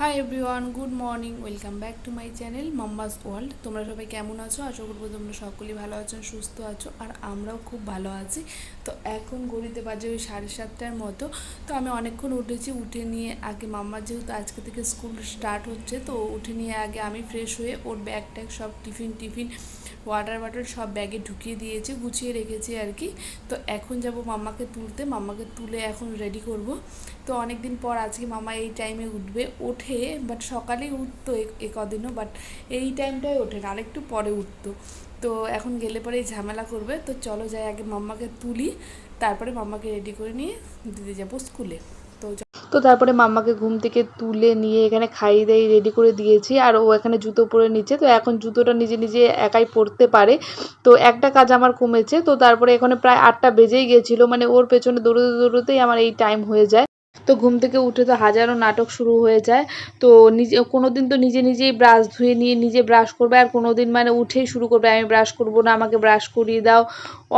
Hi everyone good morning welcome back to my channel mamma's world তোমরা সবাই কেমন আছো? আশা করব তোমরা সকলেই ভালো আছো, সুস্থ আছো, আর আমরাও খুব ভালো আছি। তো এখন গড়িতে বাজে ওই সাড়ে সাতটার মতো। তো আমি অনেকক্ষণ উঠেছি, উঠে নিয়ে আগে মাম্মার যেহেতু আজকে থেকে স্কুল স্টার্ট হচ্ছে, তো উঠে নিয়ে আগে আমি ফ্রেশ হয়ে ওর ব্যাগ ট্যাগ সব টিফিন টিফিন ওয়াটার বটল সব ব্যাগে ঢুকিয়ে দিয়েছি, গুছিয়ে রেখেছি আর কি। তো এখন যাব মাম্মাকে তুলতে মাম্মাকে তুলে এখন রেডি করব। তো অনেক দিন পর আজকে মামা এই টাইমে উঠবে, ওঠে বাট সকালেই উঠতো এ- এ কদিনও বাট এই টাইমটাই ওঠে না, আরেকটু পরে উঠতো। তো এখন গেলে পরে এই ঝামেলা করবে, তো চলো যাই আগে মাম্মাকে তুলি, তারপরে মাম্মাকে রেডি করে নিয়ে দিতে যাব স্কুলে তো তারপরে মাম্মাকে ঘুম থেকে তুলে নিয়ে এখানে খাইয়ে দাই রেডি করে দিয়েছি। আর ও এখানে জুতো পরে নিচ্ছে। তো এখন জুতোটা নিজে নিজে একাই পরতে পারে। তো একটা কাজ আমার কমেছে। তো তারপরে এখানে প্রায় আটটা বেজেই গেছিল। মানে ওর পেছনে দৌড়োতে দৌড়োতেই আমার এই টাইম হয়ে যায়। তো ঘুম থেকে উঠে তো হাজারো নাটক শুরু হয়ে যায়। তো নিজে কোনো দিন তো নিজে নিজেই ব্রাশ ধুয়ে নিয়ে নিজে ব্রাশ করবে আর কোনো দিন মানে উঠেই শুরু করবে, আমি ব্রাশ করব না, আমাকে ব্রাশ করিয়ে দাও।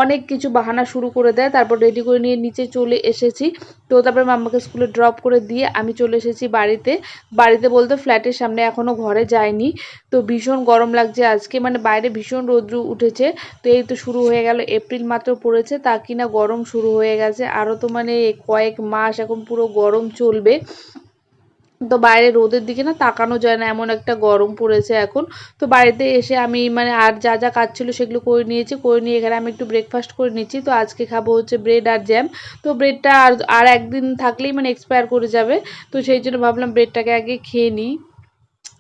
অনেক কিছু বাহানা শুরু করে দেয়, তারপর রেডি করে নিয়ে নিচে চলে এসেছি। তো তারপরে মাম্মাকে স্কুলে ড্রপ করে দিয়ে আমি চলে এসেছি বাড়িতে। বাড়িতে বলতে ফ্ল্যাটের সামনে এখনও ঘরে যায়নি। তো ভীষণ গরম লাগছে আজকে মানে বাইরে ভীষণ রৌদ্র উঠেছে। তো এই তো শুরু হয়ে গেল এপ্রিল মাত্র পড়েছে, তা কিনা গরম শুরু হয়ে গেছে। আরও তো মানে কয়েক মাস এখন পুরো গরম চলবে। তো বাইরে রোদের দিকে না তাকানো যায় না, এমন একটা গরম পড়েছে এখন। তো বাড়িতে এসে আমি মানে আর যা যা কাজ ছিল সেগুলো করে নিয়েছি, করে নিয়ে এখানে আমি একটু ব্রেকফাস্ট করে নিচ্ছি। তো আজকে খাব হচ্ছে ব্রেড আর জ্যাম তো ব্রেডটা আর আর একদিন থাকলেই মানে এক্সপায়ার করে যাবে। তো সেই জন্য ভাবলাম ব্রেডটাকে আগে খেয়ে নিই।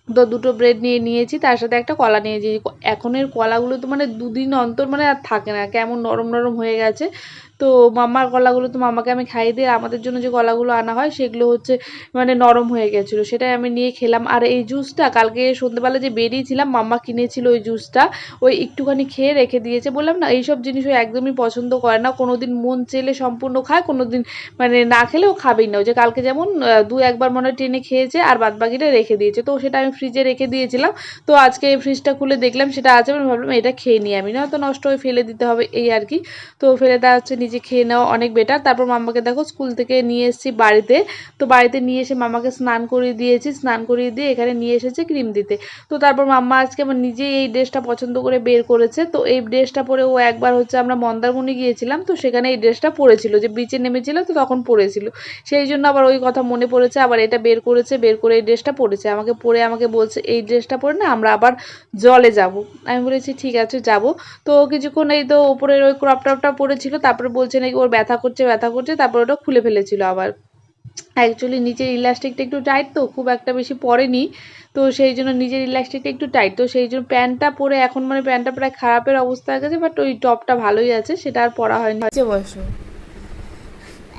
তো দুটো ব্রেড নিয়ে নিয়েছি, তার সাথে একটা কলা নিয়েছি। এখনের কলাগুলো তো মানে দুদিন অন্তর মানে আর থাকে না, কেমন নরম নরম হয়ে গেছে। তো মাম্মার কলাগুলো তো মামাকে আমি খাইয়ে দিয়ে আমাদের জন্য যে কলাগুলো আনা হয়, সেগুলো হচ্ছে মানে নরম হয়ে গেছিল, সেটাই আমি নিয়ে খেলাম। আর এই জুসটা কালকে সন্ধ্যেবেলা যে বেরিয়েছিলাম, মাম্মা কিনেছিল ওই জুসটা ওই একটুখানি খেয়ে রেখে দিয়েছে। বললাম, না, এইসব জিনিস ও একদমই পছন্দ করে না। কোনো দিন মন চেলে সম্পূর্ণ খায় কোনো দিন মানে না খেলেও খাবেই না। ওই যে কালকে যেমন দু একবার মনে হয় টেনে খেয়েছে আর বাদবাকিটা রেখে দিয়েছে। তো সেটা আমি ফ্রিজে রেখে দিয়েছিলাম। তো আজকে এই ফ্রিজটা খুলে দেখলাম, সেটা আছে আমি ভাবলাম এটা খেয়ে নিই আমি। না তো নষ্ট হয়ে ফেলে দিতে হবে এই আর কি। তো ফেলে দেওয়া হচ্ছে, নিজে খেয়ে নেওয়া অনেক বেটার তারপর মাম্মাকে দেখো স্কুল থেকে নিয়ে এসেছি বাড়িতে। তো বাড়িতে নিয়ে এসে মামাকে স্নান করিয়ে দিয়েছি। স্নান করিয়ে দিয়ে এখানে নিয়ে এসেছে ক্রিম দিতে। তো তারপর মাম্মা আজকে আমার নিজেই এই ড্রেসটা পছন্দ করে বের করেছে। তো এই ড্রেসটা পরে ও একবার হচ্ছে আমরা মন্দারমণি গিয়েছিলাম। তো সেখানে এই ড্রেসটা পরেছিল, যে বিচে নেমেছিল তো তখন পরেছিল। সেই জন্য আবার ওই কথা মনে পড়েছে, আবার এটা বের করেছে, বের করে এই ড্রেসটা পরেছে। আমাকে পরে আমাকে বলছে এই ড্রেসটা পরে না আমরা আবার জলে যাব। আমি বলেছি ঠিক আছে যাব। তো কিছুক্ষণ এই তো ওপরের ওই ক্রপ টপটা পরেছিল তারপরে বলছে নাকি ওর ব্যথা করছে ব্যথা করছে তারপর ওটা খুলে ফেলেছিল আবার। অ্যাকচুয়ালি নিচের ইলাস্টিকটা একটু টাইট তো খুব একটা বেশি পরেনি তো সেই জন্য নিজের ইলাস্টিকটা একটু টাইট তো সেই জন্য প্যান্টটা পরে এখন মানে প্যান্টটা প্রায় খারাপের অবস্থা হয়ে গেছে বাট ওই টপটা ভালোই আছে সেটা আর পরা হয়নি। বসো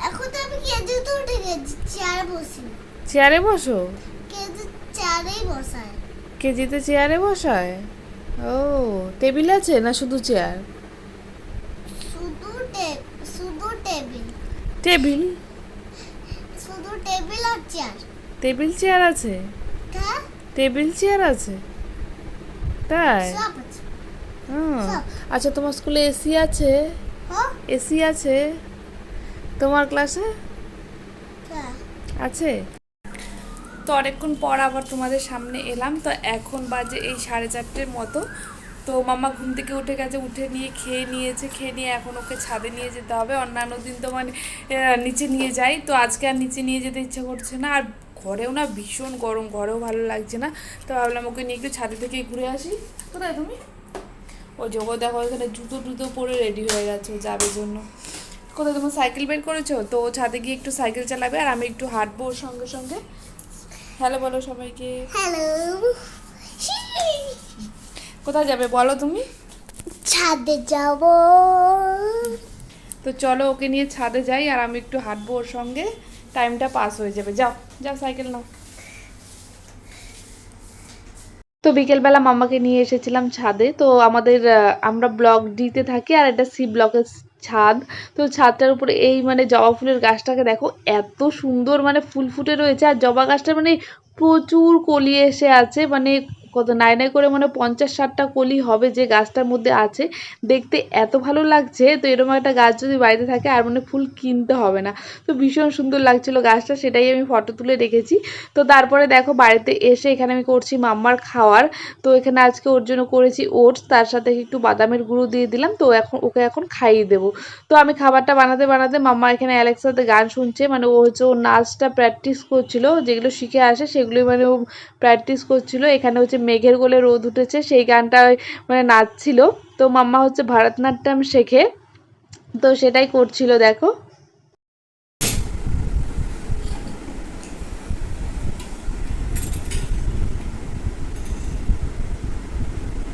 এখন তো আমি কেজি তো উঠে গেছি চেয়ারে বসি চেয়ারে বসো? কেজি চেয়ারেই বসায়। কেজিতে চেয়ারে বসায়? ও টেবিল আছে না শুধু চেয়ার? শুধু শুধু টেবিল। টেবিল? শুধু টেবিল আর চেয়ার। টেবিল চেয়ার আছে? হ্যাঁ? টেবিল চেয়ার আছে? তাই। আচ্ছা তোমার স্কুলে এসি আছে? হ্যাঁ। এসি আছে? তোমার ক্লাসে? হ্যাঁ। আছে? তো অনেকক্ষণ পর আবার তোমাদের সামনে এলাম। তো এখন বাজে এই সাড়ে চারটের মতো। তো মামা ঘুম থেকে উঠে গেছে, উঠে নিয়ে খেয়ে নিয়েছে, খেয়ে নিয়ে এখন ওকে ছাদে নিয়ে যেতে হবে। অন্যান্য দিন তো মানে নিচে নিয়ে যাই। তো আজকে আর নিচে নিয়ে যেতে ইচ্ছে করছে না। আর ঘরেও না ভীষণ গরম, ঘরেও ভালো লাগছে না। তো ভাবলাম ওকে নিয়ে একটু ছাদে থেকে ঘুরে আসি। কোথায় তুমি? ও যোগ দেখো, এখানে জুতো টুতো পরে রেডি হয়ে গেছে যাবে জন্য। কোথায় তোমার সাইকেল বের করেছ? তো ছাদে গিয়ে একটু সাইকেল চালাবে আর আমি একটু হাঁটবো ওর সঙ্গে সঙ্গে। হ্যালো বলো সবাইকে। হ্যালো কোথায় যাবে বলো তুমি? ছাদে যাব। তো চলো ওকে নিয়ে ছাদে যাই আর আমি একটু হাঁটবো ওর সঙ্গে। টাইমটা পাস হয়ে যাবে। যাও যাও সাইকেল নাও। তো বিকেলবেলা মামাকে নিয়ে এসেছিলাম ছাদে। তো আমাদের আমরা ব্লক ডিতে থাকি আর এটা সি ব্লকের ছাদ। তো ছাদটার উপরে এই মানে জবা ফুলের গাছটাকে দেখো, এত সুন্দর মানে ফুল ফুটে রয়েছে। আর জবা গাছটা মানে প্রচুর কলি এসে আছে মানে কত নাই নাই করে মানে পঞ্চাশ ষাটটা কলি হবে যে গাছটার মধ্যে আছে। দেখতে এত ভালো লাগছে, তো এরকম একটা গাছ যদি বাড়িতে থাকে আর মানে ফুল কিনতে হবে না। তো ভীষণ সুন্দর লাগছিল গাছটা, সেটাই আমি ফটো তুলে রেখেছি। তো তারপরে দেখো বাড়িতে এসে এখানে আমি করছি মাম্মার খাওয়ার। তো এখানে আজকে ওর জন্য করেছি ওটস, তার সাথে একটু বাদামের গুঁড়ো দিয়ে দিলাম। তো এখন ওকে এখন খাইয়ে দেবো। তো আমি খাবারটা বানাতে বানাতে মাম্মা এখানে অ্যালেক্সাতে গান শুনছে। মানে ও হচ্ছে ও নাচটা প্র্যাকটিস করছিল, যেগুলো শিখে আসে সেগুলোই মানে ও প্র্যাকটিস করছিল। এখানে হচ্ছে মেঘের গোলে রোদ উঠেছে সেই গানটা মানে নাচছিল। তো মাম্মা হচ্ছে ভারতনাট্যম শেখে। তো সেটাই করছিল দেখো।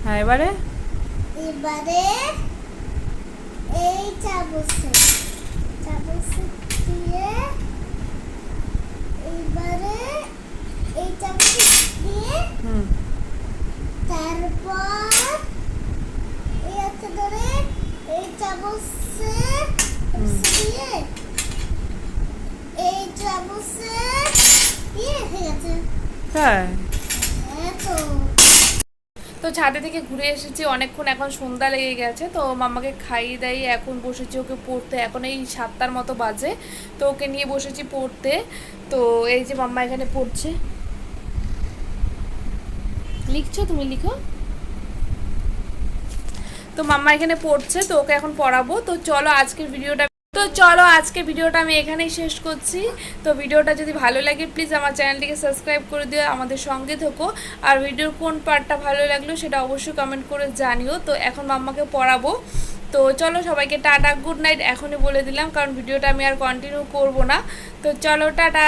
হ্যাঁ এবারে? এবারে এই চামচে চামচে দিয়ে এবারে এই চামচে দিয়ে হুম তারপর এই একটা ধরে এই চামচে দিয়ে এই চামচে দিয়ে হয়ে গেছে হ্যাঁ। তো ছাদে থেকে ঘুরে এসেছি, অনেকক্ষণ এখন সন্ধ্যা লেগে গেছে, তো মাম্মাকে খাইয়ে দাইয়ে এখন বসেছি ওকে পড়তে, এখন এই সাতটার মতো বাজে, তো ওকে নিয়ে বসেছি পড়তে, তো এই যে মাম্মা এখানে পড়ছে। লিখছো তুমি? লিখো। তো মাম্মা এখানে পড়ছে, তো ওকে এখন পড়াবো, তো চলো আজকের ভিডিওটা তো চলো আজকে ভিডিওটা আমি এখানেই শেষ করছি। তো ভিডিওটা যদি ভালো লাগে প্লিজ আমার চ্যানেলটিকে সাবস্ক্রাইব করে দিও, আমাদের সঙ্গে থেকো। আর ভিডিওর কোন পার্টটা ভালো লাগল, সেটা অবশ্যই কমেন্ট করে জানিও। তো এখন মাম্মাকে পড়াবো। তো চলো সবাইকে টাটা গুড নাইট এখনই বলে দিলাম, কারণ ভিডিওটা আমি আর কন্টিনিউ করব না। তো চলো, টাটা।